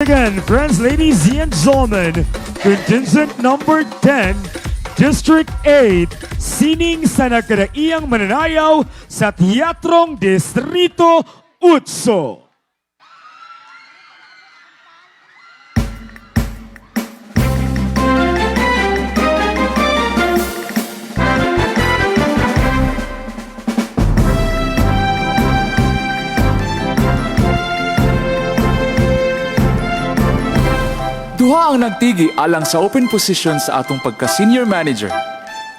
Again, friends, ladies and gentlemen, contingent number 10, District 8, sining sa nagkadaiyang mananayaw sa Teatrong Distrito Utso. Duha ang nagtigi alang sa open position sa atong pagka-senior manager.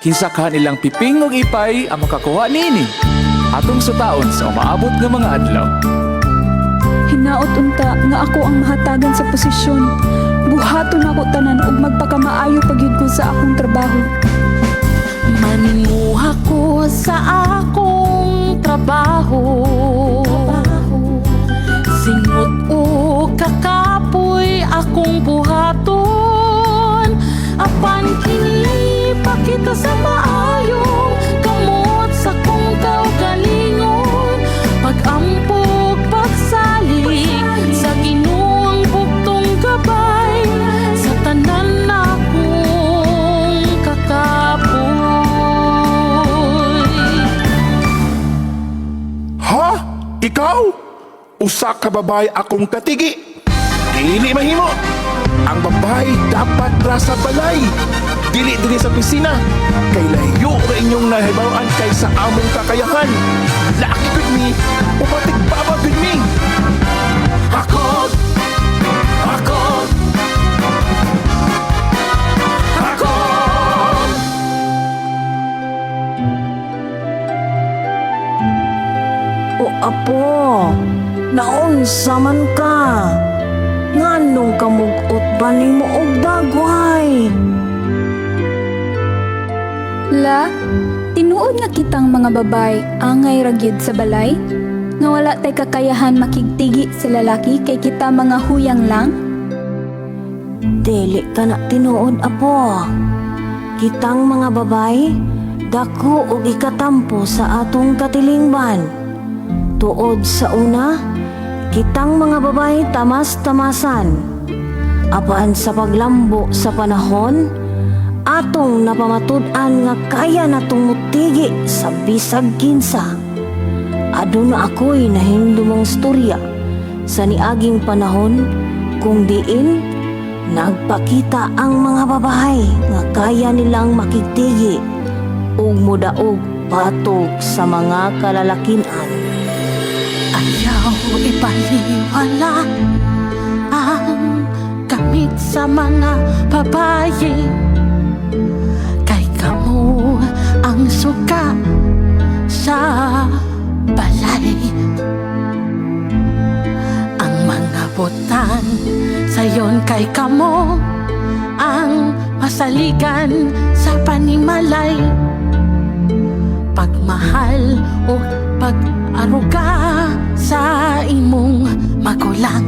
Kinsa ka nilang piping ug ipay ang makakuha niini. Atong sutaon sa umaabot nga mga adlaw. Hinaot unta nga ako ang mahatagan sa posisyon. Buhaton ako tanan ug magpakamaayo pagyud ko sa akong trabaho. Maninguha ko sa akong trabaho pakita sa maayong Kamot sa kong kaugalingon Pag-ampog, pagsalig Sa ginuang buktong gabay Sa tanan akong kakapoy Ha? Ikaw? Usa ka babae akong katigi. Dili mahimo. Ang babae dapat rasa balay. Dili dili sa pisina. Kay layo ra inyong nahibawaan kay sa among kakayahan. Laki gud mi, upatig baba gud mi. Ako! Ako! Ako! O apo, naunsa man ka? Nganong kamugot ba nimo og dagway? La, tinuod nga kitang mga babay angay ragyod sa balay? Nga wala tay kakayahan makigtigi sa lalaki kay kita mga huyang lang? Dili ka na tinuod apo. Kitang mga babay, dako og ikatampo sa atong katilingban. Tuod sa una, kitang mga babay tamas-tamasan. Apaan sa paglambo sa panahon, atong napamatud-an nga kaya natong mutigi sa bisag kinsa. Aduna ako'y nahindumong storya sa niaging panahon kung diin nagpakita ang mga babae nga kaya nilang makigtigi ug mudaog patog sa mga kalalakinan. Ayaw ipaliwala ang gamit sa mga babae. Kay kamo ang suka sa balay. Ang mga butang sayon kay kamo Ang masaligan sa panimalay pagmahal o pag-aruga sa imong magulang.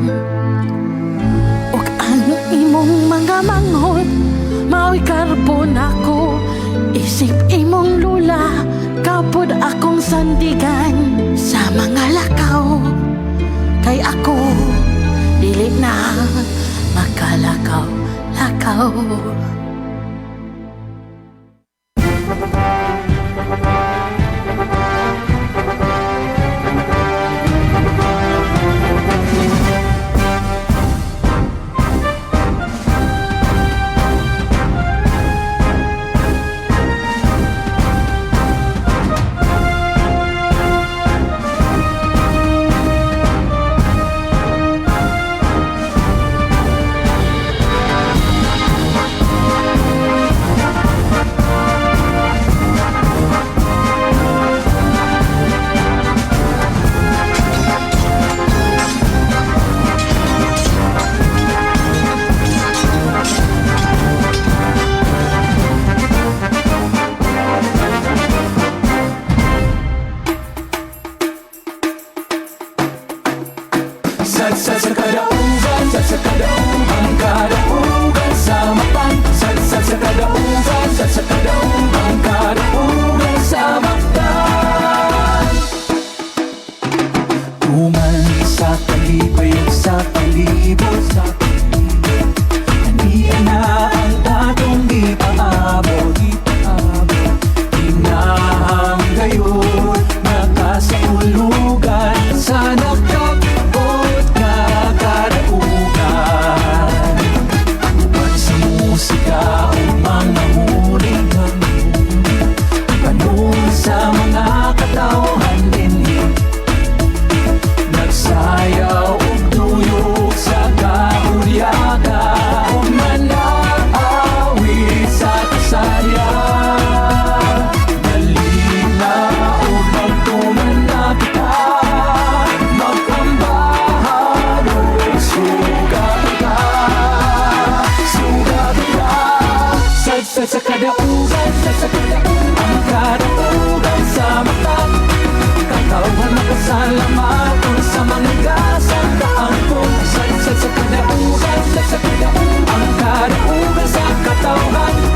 O ang imong mga manghod, mao'y karbon ako. Isip imong lula, kapod akong sandigan sa mga lakaw. Kay ako, dili na makalakaw-lakaw. Pinaugan, sa pinaugan Ang karatugan sa mata Katawan makasalamat Kung sa manigasan Taang kong sa pinaugan Sa pinaugan Ang karatugan sa katawan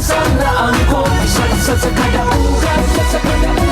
Sana ang kumpisat sa sakadaugan Sa sakadaugan